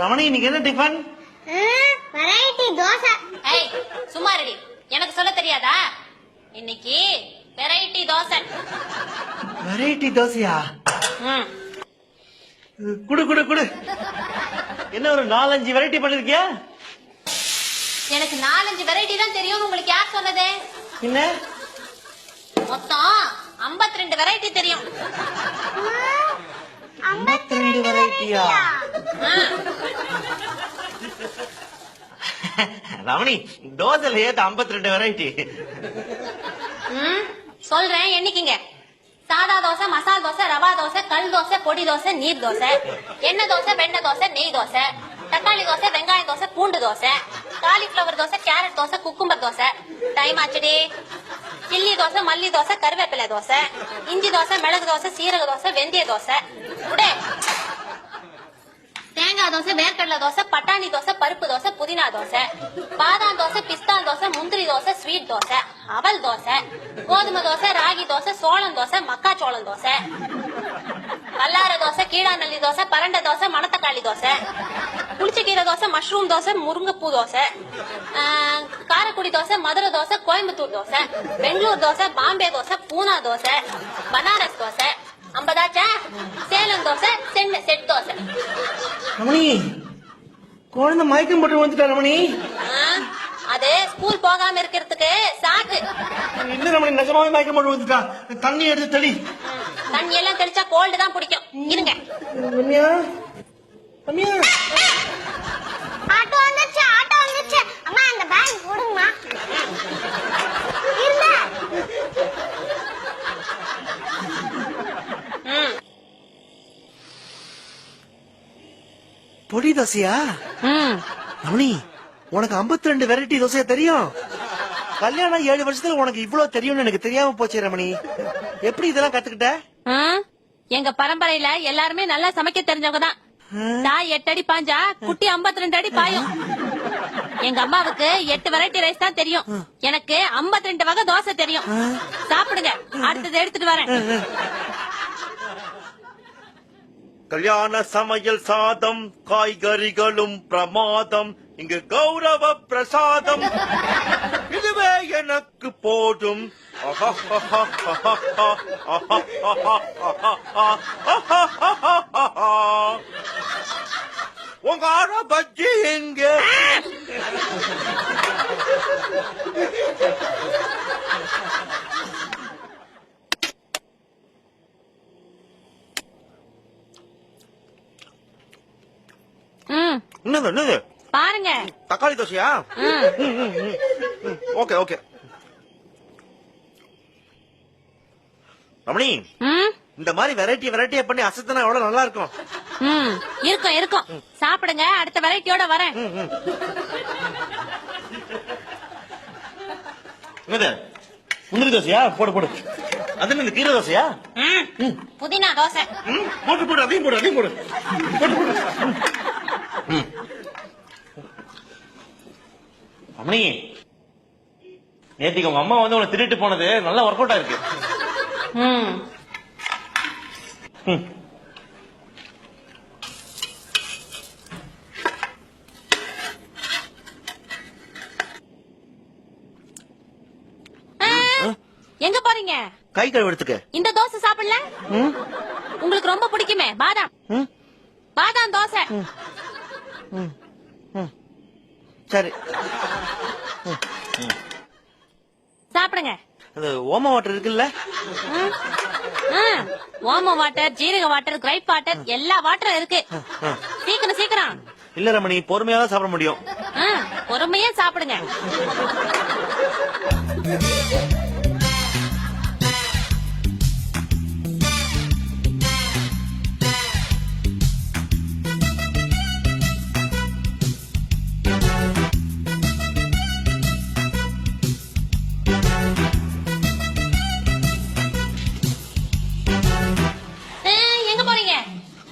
ரமணி இன்னைக்கு என்ன tiffin variety dosa. ஏய் சும்மா ரெடி எனக்கு சொல்ல தெரியாதா? இன்னைக்கு வெரைட்டி தோசை. வெரைட்டி தோசையா? ம். குடு குடு குடு. என்ன ஒரு நாலஞ்சு வெரைட்டி பண்ணிருக்கியா? எனக்கு நாலஞ்சு வெரைட்டி தான் தெரியும்னு உங்களுக்கு யார் சொன்னது? என்ன? மொத்தம் 52 ரெண்டு வெரைட்டி தெரியும் ஐம்பத்தி ரெண்டு வெரைட்டியா ரமணி தோசையில ஏத்த ஐம்பத்தி ரெண்டு வெரைட்டி சொல்றேன் என்னைக்குங்க சாதா தோசை மசால் தோசை ரவா தோசை கல் தோசை பொடி தோசை நீர் தோசை. எண்ணெய் தோசை வெண்ணெய் தோசை நெய் தோசை. தக்காளி தோசை வெங்காய தோசை பூண்டு dosa. Cauliflower dosa carrot dosa cucumber dosa. Time ஆச்சுடி. Chilli dosa மல்லி தோசை கருவேப்பிலை தோசை. இஞ்சி தோசை மிளகு தோசை சீரக தோசை வெந்தய தோசை. உடே. தேங்காய் தோசை வேர்க்கடலை தோசை பட்டாணி தோசை பருப்பு தோசை புதினா தோசை. பாதாம் தோசை பிஸ்தா தோசை முந்திரி தோசை ஸ்வீட் தோசை அவல் தோசை கோதுமை தோசை ராகி தோசை சோளம் தோசை மக்காச்சோளம் தோசை. வல்லார தோசை கீழாநெல்லி தோசை பரண்டை தோசை மணத்தக்காளி தோசை. புளிச்சக்கீரை தோசை மஷ்ரூம் தோசை முருங்கைப்பூ தோசை. காரக்குடி தோசை மதுரை தோசை கோயம்புத்தூர் தோசை. பெங்களூர் தோசை பாம்பே தோசை பூனா தோசை பனாரஸ் தோசை. ஐம்பதாச்சா? சேலம் தோசை சென்னை செட் தோசை. ரமணி குழந்தை மயக்கம் போட்டு வந்துட்டா ரமணி? ஆ, அது ஸ்கூல் போகாம இருக்கிறதுக்கு சாக்கு. இல்ல ரமணி நிஜமாவே மயக்கம் போட்டு வந்துட்டா தண்ணி எடுத்து தெளி. தண்ணி எல்லாம் தெளிச்சா கோல்டு தான் பிடிக்கும் இருங்க. ரம்யா ரம்யா. ஆட்டோ வந்துச்சு ஆட்டோ வந்துச்சு அம்மா அந்த பேக் கொடுங்கம்மா இல்ல ம், பொடி தோசையா. ரமணி உனக்கு 52 ரெண்டு வெரைட்டி தோசையா தெரியும்? கல்யாணம் ஏழு வருஷத்துல உனக்கு இவ்வளவு தெரியும்னு எனக்கு தெரியாம போச்சு ரமணி. எப்படி இதெல்லாம் கத்துக்கிட்ட? எங்க பரம்பரையில எல்லாருமே நல்லா சமைக்க தெரிஞ்சவங்க தான். தாய் எட்டு அடி பாஞ்சா குட்டி 52 ரெண்டு அடி பாயும். எங்க அம்மாவுக்கு எட்டு வெரைட்டி ரைஸ் தான் தெரியும். எனக்கு 52 ரெண்டு வகை தோசை தெரியும். சாப்பிடுங்க. அடுத்தது எடுத்துட்டு வரேன். கல்யாண சமையல் சாதம் காய்கறிகளும் பிரமாதம் இங்கு கௌரவ பிரசாதம். இதுவே எனக்கு போதும். உங்க ஆட பஜ்ஜி எங்க ம், என்னது என்னது? பாருங்க. தக்காளி தோசையா? Okay okay. ரமணி இந்த மாதிரி வெரைட்டி வெரைட்டியா பண்ணி அசத்துனா எவ்வளவு நல்லா இருக்கும். இருக்கும். இருக்கும் சாப்பிடுங்க அடுத்த வெரைட்டியோட வரேன். முந்திரி தோசையா? போடு போடு. அது என்ன இந்த கீரை தோசையா? புதினா தோசை. போட்டு போடு அதையும் போடு அதையும் போடு. போட்டு போடு. ம். ரமணி நேத்திக்கு உங்க அம்மா வந்து உன்னை திருட்டு போனது நல்லா ஒர்க் அவுட் ஆயிருக்கு ம். ம். ஆ, எங்க போறீங்க? கை கழுவு எடுத்துக்க. இந்த தோசை சாப்பிடல? ம், உங்களுக்கு ரொம்ப பிடிக்குமே பாதாம். ம், பாதாம் தோசை. சரி. சாப்பிடுங்க. அது ஓம வாட்டர் இருக்குல்ல. ஓம வாட்டர் ஜீரக வாட்டர் கிரைப் வாட்டர் எல்லா வாட்டரும் இருக்கு. சீக்கிரம் சீக்கிரம். இல்ல ரமணி பொறுமையா தான் சாப்பிட முடியும். பொறுமையா சாப்பிடுங்க.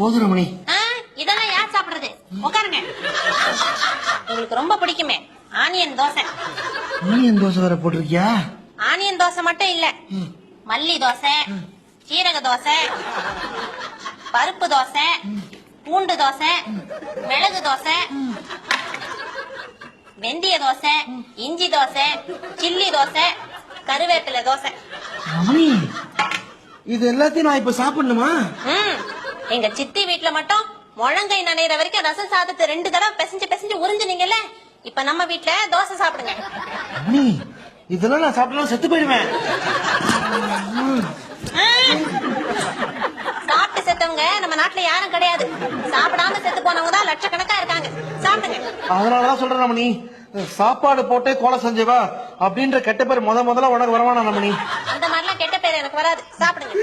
போதும் ரமணி. ஆ, இதெல்லாம் யார் சாப்பிடுறது? உட்காருங்க. உங்களுக்கு ரொம்ப பிடிக்குமே. ஆனியன் தோசை. ஆனியன் தோசை வேற போட்டிருக்கியா? ஆனியன் தோசை மட்டும் இல்ல. மல்லி தோசை சீரக தோசை பருப்பு தோசை பூண்டு தோசை மிளகு தோசை வெந்தய தோசை இஞ்சி தோசை சில்லி தோசை கருவேப்பிலை தோசை. இது எல்லாத்தையும் நான் இப்ப சாப்பிடணுமா? எங்க சித்தி வீட்ல மட்டும் முழங்கை நனைகிற வரைக்கும் ரசம் சாதத்தை ரெண்டு தடவை பிசைஞ்சு பிசைஞ்சு உறிஞ்சுனீங்கல்ல இப்ப நம்ம வீட்ல தோசை சாப்பிடுங்க. ரமணி இதெல்லாம் நான் சாப்பிடலாம் செத்து போயிடுவேன். சாப்பிட்டு செத்தவங்க நம்ம நாட்டுல யாரும் கிடையாது. சாப்பிடாம செத்து போனவங்க தான் லட்சக்கணக்கா இருக்காங்க. சாப்பிடுங்க. அதனாலதான் சொல்றேன் ரமணி சாப்பாடு போட்டே கொலை செஞ்சவா அப்படின்ற கெட்ட பேர் முத முதல்ல உனக்கு வரவானா ரமணி? அந்த எனக்கு வராது. சாப்பிடுங்க.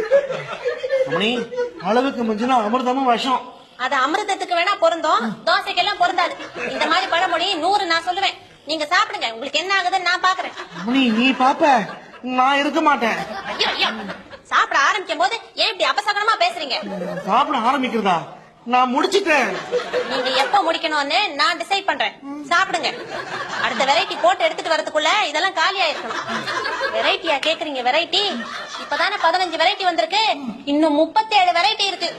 அளவுக்கு மிஞ்சினா அமிர்தமும் விஷம். அது அமிர்தத்துக்கு வேணா பொருந்தும். தோசைக்கெல்லாம் பொருந்தாது. இந்த மாதிரி பழமொழி நூறு நான் சொல்லுவேன். நீங்க சாப்பிடுங்க. உங்களுக்கு என்ன ஆகுதுன்னு நான் பாக்குறேன். ரமணி நீ பாப்ப. நான் இருக்க மாட்டேன். ஐயோ ஐயோ. சாப்பிட ஆரம்பிக்கும் போது ஏன் இப்படி அபசகனமா பேசுறீங்க? சாப்பிட ஆரம்பிக்கிறதா? நான் முடிச்சிட்டேன். நீங்க எப்ப முடிக்கணும்னு நான் டிசைட் பண்றேன். சாப்பிடுங்க. அடுத்த வெரைட்டி போட்டு எடுத்துட்டு வரதுக்குள்ள இதெல்லாம் காலி ஆயிருக்கணும் வெரைட்டியா கேக்குறீங்க வெரைட்டி இப்பதானே பதினஞ்சு வெரைட்டி வந்திருக்கு. இன்னும் முப்பத்தேழு வெரைட்டி இருக்கு.